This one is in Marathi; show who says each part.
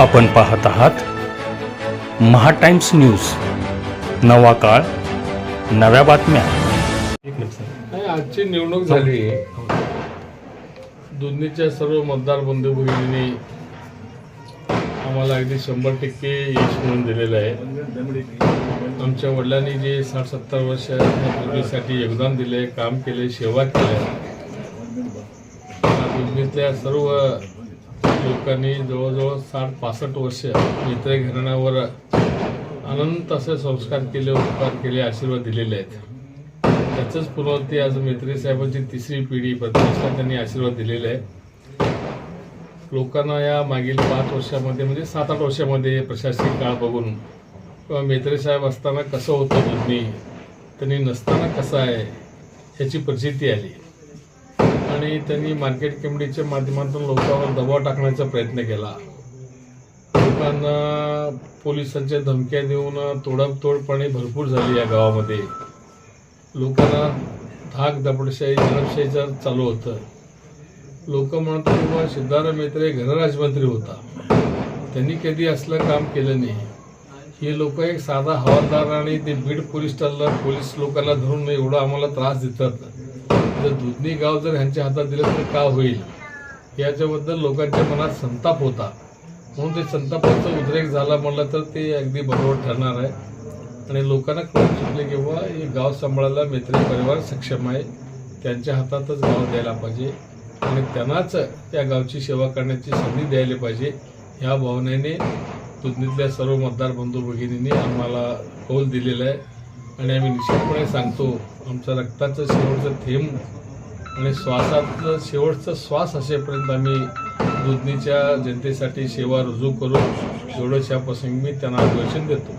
Speaker 1: आपण पाहत आहात महा टाइम्स न्यूज. नवा काळ नव्या बातम्या.
Speaker 2: नाही आजची निवडणूक झाली. दोन्हीच्या सर्व मतदार बंधू भगिनींनी आम्हाला अगदी शंभर टक्के यश मिळवून दिलेलं आहे. आमच्या वडिलांनी जे साठ सत्तर वर्ष दोन्हीसाठी योगदान दिले काम केले सेवा केल्या दोन्हीतल्या सर्व लोकांनी जवळजवळ साठ पासष्ट वर्ष मित्र घराण्यावर अनंत असे संस्कार केले उपकार केले आशीर्वाद दिलेले आहेत. त्याचंच पुनरावृत्ती आज मेत्री साहेबांची तिसरी पिढी प्रतिष्ठा त्यांनी आशीर्वाद दिलेला आहे. लोकांना या मागील पाच वर्षामध्ये म्हणजे सात आठ वर्षामध्ये प्रशासकीय काळ बघून किंवा मेत्री साहेब असताना कसं होतं त्यांनी त्यांनी नसताना कसं आहे ह्याची प्रचिती आली. आणि त्यांनी मार्केट कमिटीच्या माध्यमातून लोकांवर दबाव टाकण्याचा प्रयत्न केला. लोकांना पोलिसांच्या धमक्या देऊन तोडातोडपणे भरपूर झाली या गावामध्ये. लोकांना धाक दपडशाही दडपशाहीचं चालू होतं. लोक म्हणत किंवा सिद्धाराम मेत्रे घरराजमंत्री होता. त्यांनी कधी असलं काम केलं नाही. हे लोक एक साधा हवालदार आणि ते बीड पोलीस स्टेशनला पोलीस लोकांना धरून एवढा आम्हाला त्रास देतात. जर दुधनी गाव जर ह्यांच्या हातात दिलं तर का होईल? याच्याबद्दल लोकांच्या मनात संताप होता. म्हणून ते संतापाचा उद्रेक झाला म्हणलं तर ते अगदी बरोबर ठरणार आहे. आणि लोकांना कळून चुकले की बाबा हे गाव सांभाळायला मैत्री परिवार सक्षम आहे. त्यांच्या हातातच गाव द्यायला पाहिजे. आणि त्यांनाच त्या गावची सेवा करण्याची संधी द्यायला पाहिजे. ह्या भावनेने दुधनीतल्या सर्व मतदार बंधू भगिनींनी आम्हाला कौल दिलेला आहे. आणि आम्ही निश्चितपणे सांगतो आमचं रक्ताचं शेवटचं थेंब आणि श्वासातलं शेवटचा श्वास असेपर्यंत आम्ही दुधनीच्या जनतेसाठी सेवा रुजू करू एवढंच या प्रसंगी मी त्यांना वचन देतो.